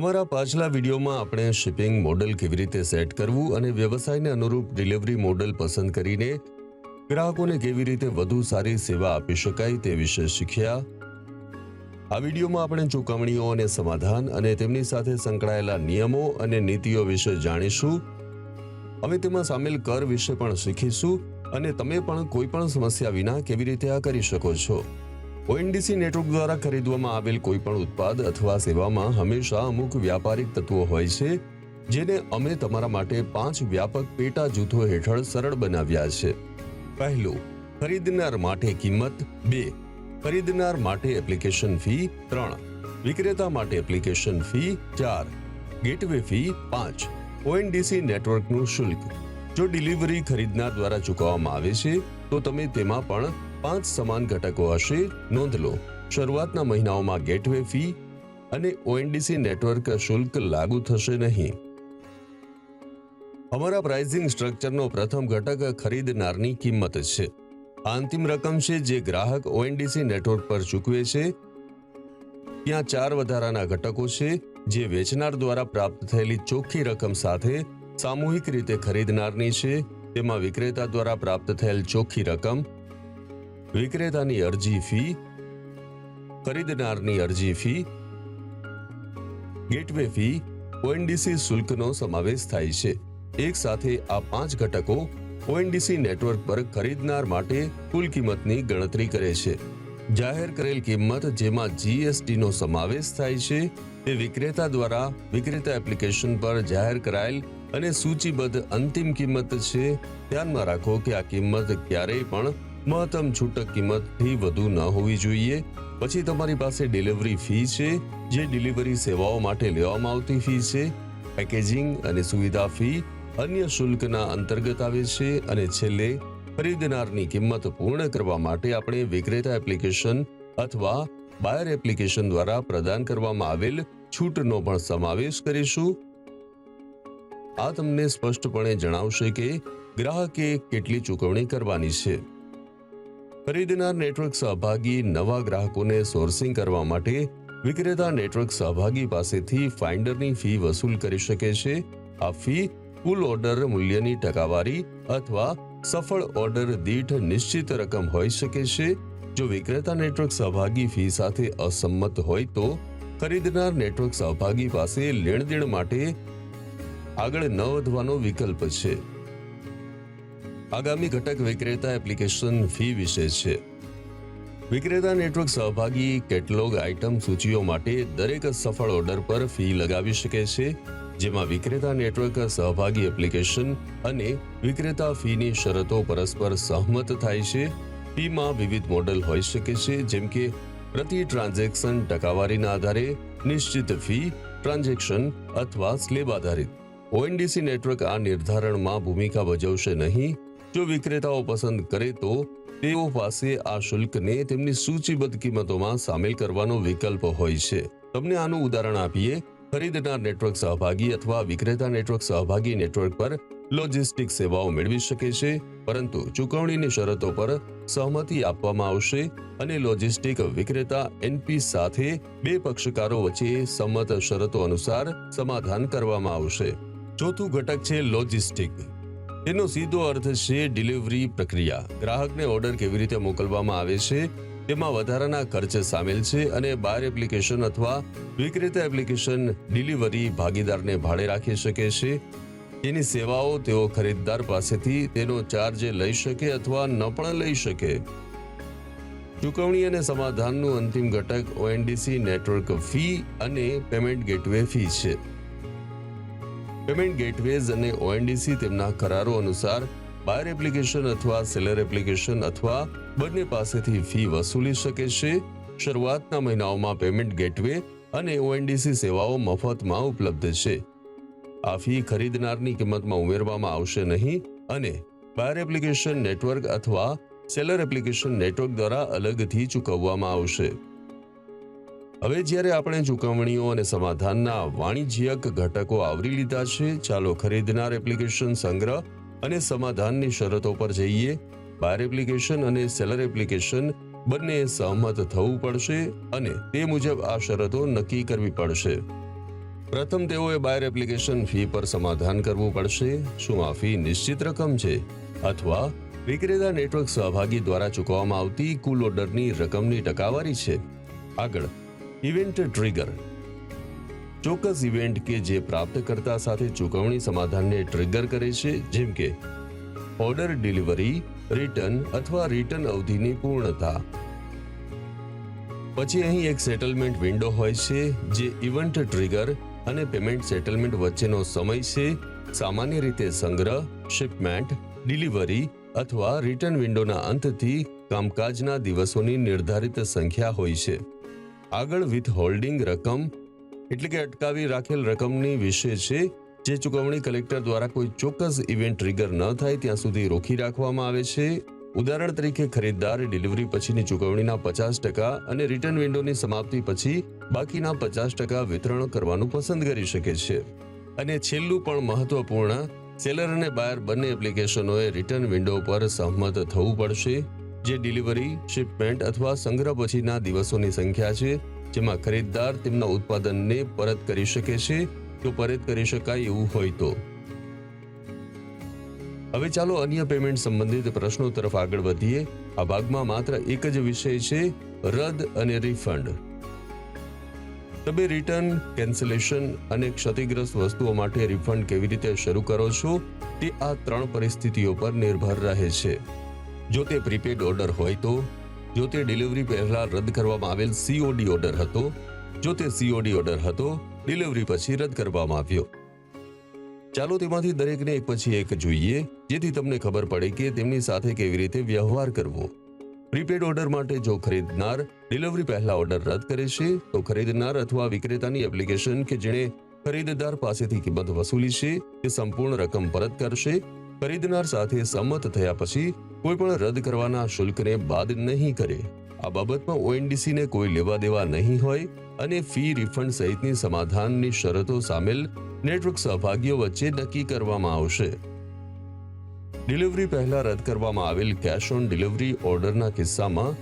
અમારા પાછલા વિડીયોમાં આપણે શિપિંગ મોડલ કેવી રીતે સેટ કરવું અને વ્યવસાયને અનુરૂપ ડિલિવરી મોડલ પસંદ કરીને ગ્રાહકોને કેવી રીતે વધુ સારી સેવા આપી શકાય તે વિશે શીખ્યા. આ વિડીયોમાં આપણે ચૂકવણીઓ અને સમાધાન અને તેમની સાથે સંકળાયેલા નિયમો અને નીતિઓ વિશે જાણીશું. અમે તેમાં સામેલ કર વિશે પણ શીખીશું અને તમે પણ કોઈ પણ સમસ્યા વિના કેવી રીતે આ કરી શકો છો. ઓએનડીસી નેટવર્ક દ્વારા ખરીદવામાં આવેલ કોઈપણ ઉત્પાદ અથવા સેવામાં હંમેશા અમુક વ્યાપારિક તત્વો હોય છે, જેને અમે તમારા માટે પાંચ વ્યાપક પેટા જૂથો હેઠળ સરળ બનાવ્યા છે. પહેલું, ખરીદનાર માટે કિંમત. બે, ખરીદનાર માટે એપ્લિકેશન ફી. ત્રણ, વિક્રેતા માટે એપ્લિકેશન ફી. ચાર, ગેટવે ફી. પાંચ, ઓએનડીસી નેટવર્કનું શુલ્ક. જો ડિલિવરી ખરીદનાર દ્વારા ચૂકવવામાં આવે છે, તો તમે તેમાં પણ પાંચ સમાન ઘટકો હશે, નોંધ લો. શરૂઆતના મહિનાઓમાં ગેટવે ફી અને ઓએનડીસી નેટવર્ક શુલ્ક લાગુ થશે નહીં. અમારા પ્રાઇઝિંગ સ્ટ્રક્ચરનો પ્રથમ ઘટક ખરીદનારની કિંમત છે. આ અંતિમ રકમ છે જે ગ્રાહક ઓએનડીસી નેટવર્ક પર ચૂકવે છે. ત્યાં ચાર વધારાના ઘટકો છે જે વેચનાર દ્વારા પ્રાપ્ત થયેલી ચોખ્ખી રકમ સાથે સામૂહિક રીતે ખરીદનારની છે. તેમાં વિક્રેતા દ્વારા પ્રાપ્ત થયેલ ચોખ્ખી રકમ વિક્રેતાની અરજી ફી, ખરીદનારની અરજી ફી, ગેટવે ફી, ઓએનડીસી શુલ્કનો સમાવેશ થાય છે. એક સાથે આ પાંચ ઘટકો ઓએનડીસી નેટવર્ક પર ખરીદનાર માટે કુલ કિંમતની ગણતરી કરે છે. જાહેર કરેલ કિંમત જેમાં જીએસટીનો સમાવેશ થાય છે તે વિક્રેતા દ્વારા વિક્રેતા એપ્લિકેશન પર જાહેર કરાયેલ અને સૂચિબદ્ધ અંતિમ કિંમત છે. ધ્યાનમાં રાખો કે આ કિંમત ક્યારેય પણ મહત્તમ છૂટક કિંમતથી વધુ ન હોવી જોઈએ. પછી તમારી પાસે ડિલિવરી ફી છે, જે ડિલિવરી સેવાઓ માટે લેવામાં આવતી ફી છે. પેકેજિંગ અને સુવિધા ફી અન્ય શુલ્કના અંતર્ગત આવે છે અને છેલ્લે ખરીદનારની કિંમત પૂર્ણ કરવા માટે આપણે વિક્રેતા એપ્લિકેશન અથવા બાયર એપ્લિકેશન દ્વારા પ્રદાન કરવામાં આવેલ છૂટનો પણ સમાવેશ કરીશું. આ તમને સ્પષ્ટપણે જણાવશે કે ગ્રાહકે કેટલી ચૂકવણી કરવાની છે. ખરીદનાર નેટવર્ક સહભાગી નવા ગ્રાહકોને સોર્સિંગ કરવા માટે વિક્રેતા નેટવર્ક સહભાગી પાસેથી ફાઇન્ડરની ફી વસૂલ કરી શકે છે. આ ફી કુલ ઓર્ડર મૂલ્યની ટકાવારી અથવા સફળ ઓર્ડર દીઠ નિશ્ચિત રકમ હોઈ શકે છે. જો વિક્રેતા નેટવર્ક સહભાગી ફી સાથે અસંમત હોય તો ખરીદનાર નેટવર્ક સહભાગી પાસે લેણદેણ માટે આગળ ન વધવાનો વિકલ્પ છે. આગામી ઘટક વિક્રેતા એપ્લિકેશન ફી વિશે છે. વિક્રેતા નેટવર્ક સહભાગી કેટલોગ આઇટમ સૂચિઓ માટે દરેક સફળ ઓર્ડર પર ફી લગાવી શકે છે, જેમાં વિક્રેતા નેટવર્ક સહભાગી એપ્લિકેશન અને વિક્રેતા ફીની શરતો પરસ્પર સહમત થાય છે. ફીમાં વિવિધ મોડલ હોઈ શકે છે, જેમ કે પ્રતિ ટ્રાન્ઝેક્શન ટકાવારીના આધારે નિશ્ચિત ફી, ટ્રાન્ઝેક્શન અથવા સ્લેબ આધારિત. ઓએનડીસી નેટવર્ક આ નિર્ધારણમાં ભૂમિકા ભજવશે નહીં જો વિક્રેતાઓ પસંદ કરે તો તેઓ પાસે આ શુલ્કને તેમની સૂચિબદ્ધ કિંમતોમાં સામેલ કરવાનો વિકલ્પ હોય છે. તમને આનું ઉદાહરણ આપીએ. ખરીદનાર નેટવર્ક સહભાગી અથવા વિક્રેતા નેટવર્ક સહભાગી નેટવર્ક પર લોજિસ્ટિક સેવાઓ મેળવી શકે છે, પરંતુ ચૂકવણીની શરતો પર સહમતિ આપવામાં આવશે અને લોજિસ્ટિક વિક્રેતા એનપી સાથે બે પક્ષકારો વચ્ચે સંમત શરતો અનુસાર સમાધાન કરવામાં આવશે. ચોથું ઘટક છે લોજિસ્ટિક. તેનો સીધો અર્થ છે ડિલિવરી પ્રક્રિયા. ગ્રાહકને ઓર્ડર કેવી રીતે મોકલવામાં આવે છે, તેમાં વધારાના ખર્ચ સામેલ છે અને બાર એપ્લિકેશન અથવા વિક્રેતા એપ્લિકેશન ડિલિવરી ભાગીદારને ભાડે રાખી શકે છે. તેની સેવાઓ તેઓ ખરીદદાર પાસેથી તેનો ચાર્જ લઈ શકે અથવા ન પણ લઈ શકે. ચૂકવણી અને સમાધાનનું અંતિમ ઘટક ઓએનડીસી નેટવર્ક ફી અને પેમેન્ટ ગેટવે ફી છે. પેમેન્ટ ગેટવેઝ અને ઓએનડીસી તેમના કરારો અનુસાર બાયર એપ્લિકેશન અથવા સેલર એપ્લિકેશન અથવા બંને પાસેથી ફી વસૂલી શકે છે. શરૂઆતના મહિનાઓમાં પેમેન્ટ ગેટવે અને ઓએનડીસી સેવાઓ મફતમાં ઉપલબ્ધ છે. આ ફી ખરીદનારની કિંમતમાં ઉમેરવામાં આવશે નહીં અને બાયર એપ્લિકેશન નેટવર્ક અથવા સેલર એપ્લિકેશન નેટવર્ક દ્વારા અલગથી ચૂકવવામાં આવશે. હવે જ્યારે આપણે ચૂકવણીઓ અને સમાધાનના વાણિજ્યક ઘટકો આવરી લીધા છે, ચાલો ખરીદનાર એપ્લિકેશન સંગ્રહ અને સમાધાનની શરતો પર જઈએ. બાયર એપ્લિકેશન અને સેલર એપ્લિકેશન બંને સહમત થવું પડશે અને તે મુજબ આ શરતો નક્કી કરવી પડશે. પ્રથમ તેઓએ બાયર એપ્લિકેશન ફી પર સમાધાન કરવું પડશે. શું આ ફી નિશ્ચિત રકમ છે? અથવા વિક્રેતા નેટવર્ક સહભાગી દ્વારા ચૂકવવામાં આવતી કુલ ઓર્ડરની રકમની ટકાવારી છે? આગળ ઇવેન્ટ ટ્રિગર. ચોક્કસ ઇવેન્ટ કે જે પ્રાપ્તકર્તા સાથે ચૂકવણી સમાધાનને ટ્રિગર કરે છે, જેમ કે ઓર્ડર ડિલિવરી, રિટર્ન અથવા રિટર્ન અવધિની પૂર્ણતા. પછી અહીં એક સેટલમેન્ટ વિન્ડો હોય છે, જે ઇવેન્ટ ટ્રિગર અને પેમેન્ટ સેટલમેન્ટ વચ્ચેનો સમય છે, સામાન્ય રીતે સંગ્રહ, શિપમેન્ટ, ડિલિવરી અથવા રિટર્ન વિન્ડોના અંતથી કામકાજના દિવસોની નિર્ધારિત સંખ્યા હોય છે. આગળ વિથ હોલ્ડિંગ રકમ, એટલે કે અટકાવી રાખેલ રકમની વિશે છે, જે ચૂકવણી કલેક્ટર દ્વારા કોઈ ચોક્કસ ઇવેન્ટ ટ્રિગર ન થાય, ત્યાં સુધી રોકી રાખવામાં આવે છે. ઉદાહરણ તરીકે, ખરીદદાર ડિલિવરી પછીની ચૂકવણીના પચાસ ટકા અને રિટર્ન વિન્ડોની સમાપ્તિ પછી બાકીના પચાસ ટકા વિતરણ કરવાનું પસંદ કરી શકે છે. અને છેલ્લું પણ મહત્વપૂર્ણ સેલર અને બાયર બંને એપ્લિકેશનોએ રિટર્ન વિન્ડો પર સહમત થવું પડશે. જે ડિલિવરી, શિપમેન્ટ અથવા સંગ્રહ પછીના દિવસોની સંખ્યા છે, જેમાં ખરીદદાર તેમના ઉત્પાદનને પરત કરી શકે છે જો પરત કરી શકાય એવું હોય તો. હવે ચાલો અન્ય પેમેન્ટ સંબંધિત પ્રશ્નો તરફ આગળ વધીએ. આ ભાગમાં માત્ર એક જ વિષય છે, રદ અને રિફંડ. તમે રિટર્ન, કેન્સલેશન અને ક્ષતિગ્રસ્ત વસ્તુઓ માટે રિફંડ કેવી રીતે શરૂ કરો છો, તે આ ત્રણ પરિસ્થિતિઓ પર નિર્ભર રહે છે. જો તે પ્રીપેડ ઓર્ડર હોય તો, જો તે ડિલિવરી પહેલા રદ કરવામાં આવેલ સીઓડી ઓર્ડર હતો, જો તે સીઓડી ઓર્ડર હતો ડિલિવરી પછી રદ કરવામાં આવ્યો. ચાલો તેમાંથી દરેકને એક પછી એક જોઈએ, જેથી તમને ખબર પડે કે તેમની સાથે કેવી રીતે વ્યવહાર કરવો. પ્રીપેડ ઓર્ડર માટે જો ખરીદનાર ડિલિવરી પહેલા ઓર્ડર રદ કરે છે, તો ખરીદનાર અથવા વિક્રેતાની એપ્લિકેશન કે જેણે ખરીદદાર પાસેથી કિંમત વસૂલી છે, તે સંપૂર્ણ રકમ પરત કરશે ખરીદનાર સાથે સંમત થયા પછી કોઈ પણ રદ કરવાના શુલ્કને બાદ નહીં કરે. આ બાબતમાં ઓએનડીસીને કોઈ લેવા દેવા નહીં હોય અને ફી રિફંડ સહિતની સમાધાનની શરતો સામેલ નેટવર્ક સહભાગીઓ વચ્ચે નક્કી કરવામાં આવશે. ડિલિવરી પહેલા રદ કરવામાં આવેલ કેશ ઓન ડિલિવરી ઓર્ડરના કિસ્સામાં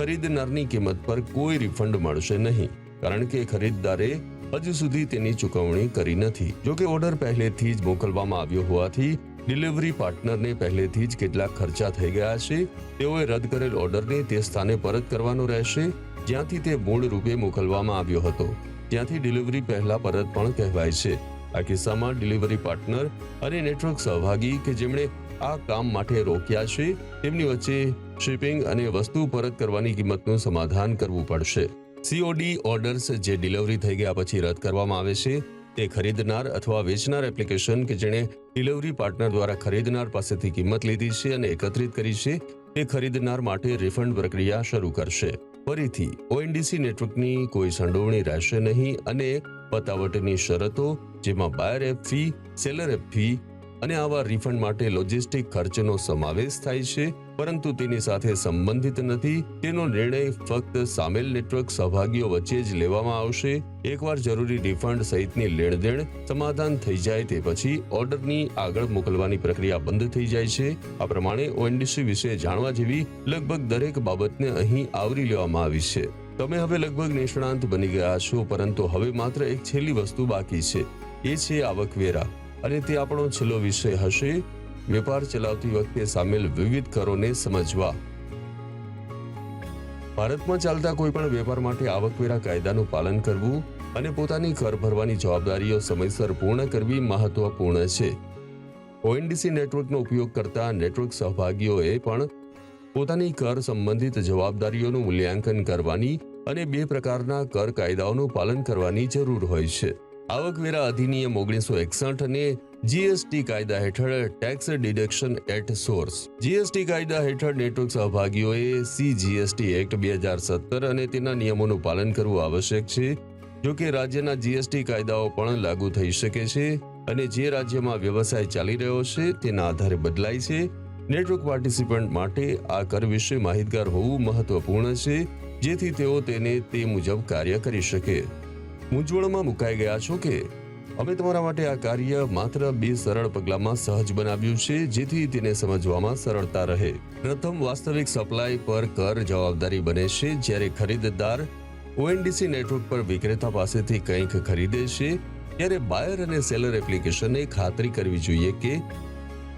ખરીદનારની કિંમત પર કોઈ રિફંડ મળશે નહીં, કારણ કે ખરીદદારે હજુ સુધી તેની ચૂકવણી કરી નથી. જોકે ઓર્ડર પહેલેથી જ મોકલવામાં આવ્યો હોવાથી ડિલિવરી પાર્ટનરને પહેલેથી જ કેટલાક ખર્ચા થઈ ગયા છે. તેઓએ રદ કરેલ ઓર્ડરને તે સ્થાને પરત કરવાનો રહેશે, જ્યાંથી તે મૂળ રૂપે મોકલવામાં આવ્યો હતો. ત્યાંથી ડિલિવરી પહેલા પરત પણ કહેવાય છે. આ કિસ્સામાં ડિલિવરી પાર્ટનર અને નેટવર્ક સહભાગી કે જેમણે આ કામ માટે રોક્યા છે, તેમની વચ્ચે શિપિંગ અને વસ્તુ પરત કરવાની કિંમતનું સમાધાન કરવું પડશે. સીઓડી ઓર્ડર્સ જે ડિલિવરી થઈ ગયા પછી રદ કરવામાં આવે છે તે ખરીદનાર અથવા વેચનાર એપ્લિકેશન કે જેણે ડિલિવરી પાર્ટનર દ્વારા ખરીદનાર પાસેથી કિંમત લીધી છે અને એકત્રિત કરી છે, તે ખરીદનાર માટે રિફંડ પ્રક્રિયા શરૂ કરશે. ફરીથી ઓએનડીસી નેટવર્કની કોઈ સંડોવણી રહેશે નહીં અને પતાવટની શરતો, જેમાં buyer app fee seller app fee અને આવા રિફંડ માટે લોજિસ્ટિક ખર્ચનો સમાવેશ થાય છે, પરંતુ તેની સાથે સંબંધિત નથી. તેનો નિર્ણય ફક્ત સામેલ નેટવર્ક સહભાગીઓ વચ્ચે જ લેવામાં આવશે. એકવાર જરૂરી રિફંડ સહિતની લેણદેણ સમાધાન થઈ જાય તે પછી ઓર્ડરની આગળ મોકલવાની પ્રક્રિયા બંધ થઈ જાય છે. આ પ્રમાણે ઓએનડીસી વિશે જાણવા જેવી લગભગ દરેક બાબતને અહીં આવરી લેવામાં આવી છે. તમે હવે લગભગ નિષ્ણાંત બની ગયા છો, પરંતુ હવે માત્ર એક છેલ્લી વસ્તુ બાકી છે. એ છે આવકવેરા. અને તે આપણો છેલ્લો વિષય હશે. વેપાર ચલાવતી વખતે સામેલ વિવિધ કરોને સમજવા. ભારતમાં ચાલતા કોઈપણ વેપાર માટે આવકવેરા કાયદાનું પાલન કરવું અને પોતાની કર ભરવાની જવાબદારીઓ સમયસર પૂર્ણ કરવી મહત્વપૂર્ણ છે. ઓએનડીસી નેટવર્કનો ઉપયોગ કરતા નેટવર્ક સહભાગીઓએ પણ પોતાની કર સંબંધિત જવાબદારીઓનું મૂલ્યાંકન કરવાની અને બે પ્રકારના કર કાયદાઓનું પાલન કરવાની જરૂર હોય છે. આવકવેરા અધિનિયમ ઓગણીસો એકસઠ અને જીએસટી કાયદા હેઠળ tax deduction at source GST કાયદા હેઠળ નેટવર્ક સહભાગીઓએ સી જીએસટી એક્ટ બે હજાર સત્તર અને તેના નિયમોનું પાલન કરવું આવશ્યક છે, જો કે રાજ્યના જીએસટી કાયદાઓ પણ લાગુ થઈ શકે છે અને જે રાજ્યમાં વ્યવસાય ચાલી રહ્યો છે તેના આધારે બદલાય છે. નેટવર્ક પાર્ટિસિપન્ટ માટે આ કર વિશે માહિતગાર હોવું મહત્વપૂર્ણ છે, જેથી તેઓ તેને તે મુજબ કાર્ય કરી શકે. મૂંઝવણમાં મુકાઈ ગયા છો કે? અમે તમારા માટે આ કાર્ય માત્ર બે સરળ પગલામાં સહજ બનાવ્યું છે, જેથી તેને સમજવામાં સરળતા રહે. પ્રથમ વાસ્તવિક સપ્લાય પર કર જવાબદારી બને છે, જ્યારે ખરીદદાર ઓએનડીસી નેટવર્ક પર વિક્રેતા પાસેથી કંઈક ખરીદે છે, ત્યારે બાયર અને સેલર એપ્લિકેશને ખાતરી કરવી જોઈએ કે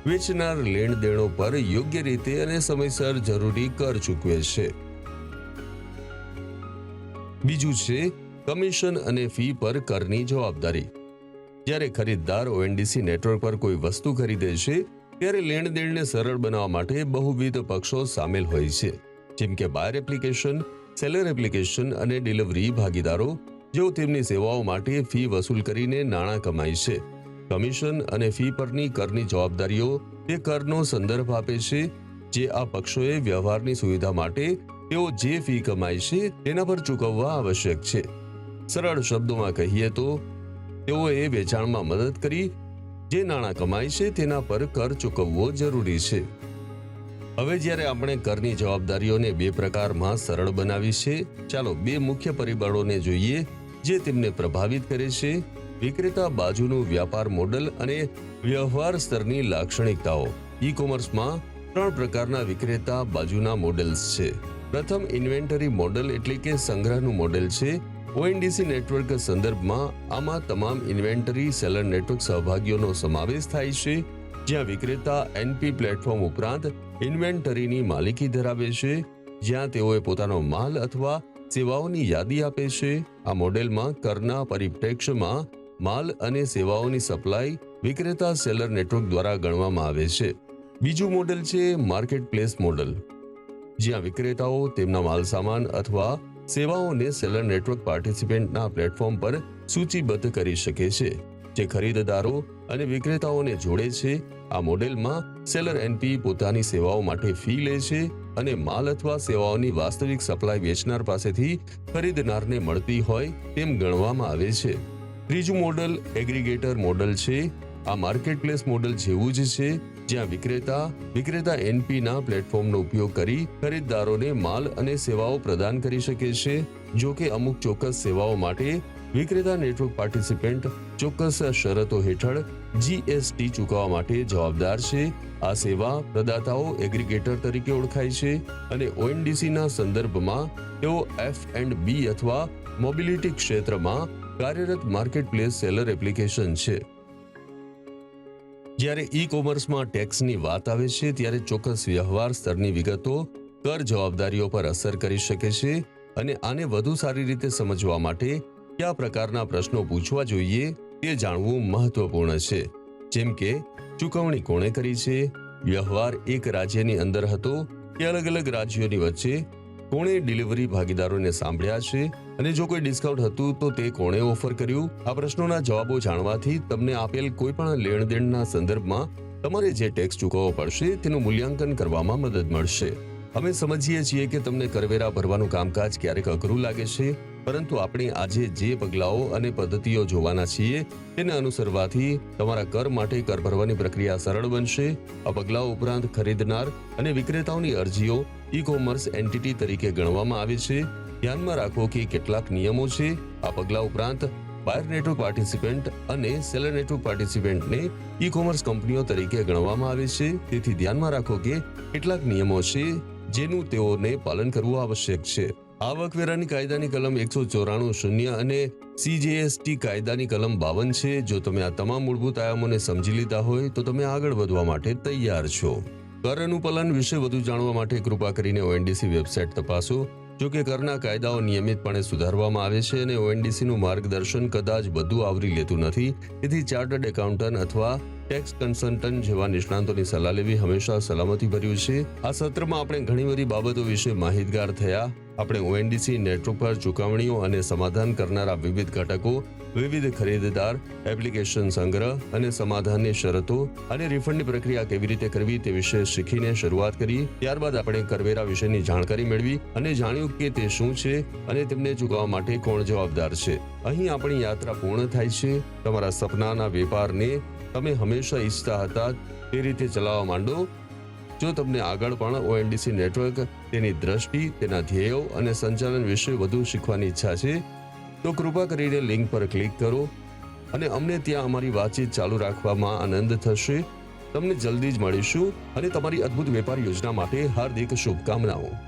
વેચનાર લેણ દેણો પર યોગ્ય રીતે અને સમયસર જરૂરી કર ચૂકવે છે. બીજું છે કમિશન અને ફી પર કરની જવાબદારી. જ્યારે ખરીદદાર ઓએનડીસી નેટવર્ક પર કોઈ વસ્તુ ખરીદે છે, ત્યારે લેણ દેણને સરળ બનાવવા માટે બહુવિધ પક્ષો સામેલ હોય છે. જેમ કે બાયર એપ્લિકેશન સેલર એપ્લિકેશન અને ડિલિવરી ભાગીદારો, જેઓ તેમની સેવાઓ માટે ફી વસૂલ કરીને નાણાં કમાય છે. કમિશન અને ફી પરની કરની જવાબદારીઓ તે કરનો સંદર્ભ આપે છે, જે આ પક્ષોએ વ્યવહારની સુવિધા માટે તેઓ જે ફી કમાય છે તેના પર ચૂકવવા આવશ્યક છે. સરળ શબ્દોમાં કહીએ તો, તેઓએ વેચાણમાં મદદ કરી, જે નાણાં કમાય છે તેના પર કર ચૂકવવો જરૂરી છે. હવે જ્યારે આપણે કરની જવાબદારીઓને બે પ્રકારમાં સરળ બનાવી છે, ચાલો બે મુખ્ય પરિબળોને જોઈએ, જે તેમને પ્રભાવિત કરે છે. વિક્રેતા બાજુનું વ્યાપાર મોડલ અને વ્યવહાર સ્તરની લાક્ષણિકતાઓ. ઈ કોમર્સમાં ત્રણ પ્રકારના વિક્રેતા બાજુના મોડેલ્સ છે. પ્રથમ ઇન્વેન્ટરી મોડલ એટલે કે સંગ્રહનું મોડેલ છે ઓએનડીસી નેટવર્ક સંદર્ભમાં આમાં તમામ ઇન્વેન્ટરી, સેલર નેટવર્ક સહભાગીઓનો સમાવેશ થાય છે, જ્યાં વિક્રેતા એનપી પ્લેટફોર્મ ઉપરાંત ઇન્વેન્ટરીની માલિકી ધરાવે છે, જ્યાં તેઓએ પોતાનો માલ અથવા સેવાઓની યાદી આપે છે. આ મોડેલમાં કરના પરિપ્રેક્ષ્યમાં માલ અને સેવાઓની સપ્લાય વિક્રેતા સેલર નેટવર્ક દ્વારા ગણવામાં આવે છે. બીજું મોડેલ છે માર્કેટ પ્લેસ મોડલ, જ્યાં વિક્રેતાઓ તેમના માલસામાન અથવા સેવાઓને સેલર નેટવર્ક પાર્ટિસિપેન્ટના પ્લેટફોર્મ પર સૂચિબદ્ધ કરી શકે છે. જે ખરીદદારો અને વિક્રેતાઓને જોડે છે, આ મોડેલમાં સેલર એનપી પોતાની સેવાઓ માટે ફી લે છે અને માલ અથવા સેવાઓની વાસ્તવિક સપ્લાય વેચનાર પાસેથી ખરીદનારને મળતી હોય તેમ ગણવામાં આવે છે. ત્રીજું મોડલ એગ્રીગેટર મોડલ છે. આ માર્કેટપ્લેસ મોડલ જેવું જ છે. જ્યાં વિક્રેતા વિક્રેતા એનપીના પ્લેટફોર્મનો ઉપયોગ કરી ખરીદદારોને માલ અને સેવાઓ પ્રદાન કરી શકે છે. જો કે અમુક ચોક્કસ સેવાઓ માટે વિક્રેતા નેટવર્ક પાર્ટિસિપેન્ટ ચોક્કસ શરતો હેઠળ જીએસટી ચૂકવવા માટે જવાબદાર છે. આ સેવા પ્રદાતાઓ એગ્રીગેટર તરીકે ઓળખાય છે અને ઓએનડીસીના સંદર્ભમાં તેઓ એફ એન્ડ બી અથવા મોબિલિટી ક્ષેત્રમાં કાર્યરત માર્કેટપ્લેસ સેલર એપ્લિકેશન છે. જ્યારે ઈ કોમર્સમાં ટેક્સની વાત આવે છે, ત્યારે ચોક્કસ વ્યવહાર સ્તરની વિગતો કર જવાબદારીઓ પર અસર કરી શકે છે અને આને વધુ સારી રીતે સમજવા માટે કયા પ્રકારના પ્રશ્નો પૂછવા જોઈએ તે જાણવું મહત્વપૂર્ણ છે. જેમ કે, ચૂકવણી કોણે કરી છે? વ્યવહાર એક રાજ્યની અંદર હતો કે અલગ અલગ રાજ્યોની વચ્ચે? કોણે ડિલિવરી ભાગીદારોને સાંભળ્યા છે અને જો કોઈ ડિસ્કાઉન્ટ હતું તો તે કોણે ઓફર કર્યું? આ પ્રશ્નોના જવાબો જાણવાથી તમને આપેલ કોઈ પણ લેણદેણના સંદર્ભમાં તમારે જે ટેક્સ ચૂકવવો પડશે તેનું મૂલ્યાંકન કરવામાં મદદ મળશે. અમે સમજીએ છીએ કે તમને કરવેરા ભરવાનું કામકાજ ક્યારેક અઘરું લાગે છે પરંતુ આપણે આજે જે પગલાઓ અને પદ્ધતિઓ જોવાના છીએ, તેને અનુસરવાથી તમારા કર માટે કર ભરવાની પ્રક્રિયા સરળ બનશે. આ પગલાઓ ઉપરાંત ખરીદનાર અને વિક્રેતાઓની અરજીઓ ઈ કોમર્સ એન્ટિટી તરીકે ગણવામાં આવે છે. ધ્યાનમાં રાખો કે કેટલાક નિયમો છે. આ પગલા ઉપરાંત બાયર નેટવર્ક પાર્ટિસિપેન્ટ અને સેલર નેટવર્ક પાર્ટિસિપેન્ટને ઈ કોમર્સ કંપનીઓ તરીકે ગણવામાં આવે છે. તેથી ધ્યાનમાં રાખો કે કેટલાક નિયમો છે, જેનું તેઓને પાલન કરવું આવશ્યક છે. આવકવેરાની કાયદાની કલમ એકસો ચોરાણું શૂન્ય અને સીજેએસટી કાયદાની કલમ બાવન છે. જો તમે આ તમામ મૂળભૂત આયામોને સમજી લીધા હોય, તો તમે આગળ વધવા માટે તૈયાર છો. કર અનુપાલન વિશે વધુ જાણવા માટે કૃપા કરીને ઓએનડીસી વેબસાઇટ તપાસો. જો કે કરના કાયદાઓ નિયમિતપણે સુધારવામાં આવે છે અને ઓએનડીસીનું માર્ગદર્શન કદાચ બધું આવરી લેતું નથી. તેથી ચાર્ટર્ડ એકાઉન્ટન્ટ અથવા ટેક્સ કન્સલ્ટન્ટ જેવા નિષ્ણાંતોની સલાહ લેવી હંમેશા સલામતી ભર્યું છે. આ સત્રમાં આપણે ઘણી બધી બાબતો વિશે માહિતગાર થયા. આપણે ઓએનડીસી નેટવર્ક પર ચુકવણીઓ અને સમાધાન કરનારા વિવિધ ઘટકો, વિવિધ ખરીદદાર, એપ્લિકેશન સંગ્રહ અને સમાધાનની શરતો અને રિફંડની પ્રક્રિયા કેવી રીતે કરવી તે વિશે શીખીને શરૂઆત કરી. ત્યારબાદ આપણે કરવેરા વિશેની જાણકારી મેળવી અને જાણ્યું કે તે શું છે અને તેમને ચૂકવવા માટે કોણ જવાબદાર છે. અહીં આપણી યાત્રા પૂર્ણ થાય છે. તમારા સપનાના વેપારને તમે હંમેશા ઈચ્છતા હતા તે રીતે ચલાવવા માંડો. જો તમને આગળ પણ ઓએનડીસી નેટવર્ક, તેની દ્રષ્ટિ, તેના ધ્યેયો અને સંચાલન વિશે વધુ શીખવાની ઈચ્છા છે, તો કૃપા કરીને લિંક પર ક્લિક કરો અને અમને ત્યાં અમારી વાતચીત ચાલુ રાખવામાં આનંદ થશે. તમને જલ્દી જ મળીશું અને તમારી અદ્ભુત વેપાર યોજના માટે હાર્દિક શુભકામનાઓ.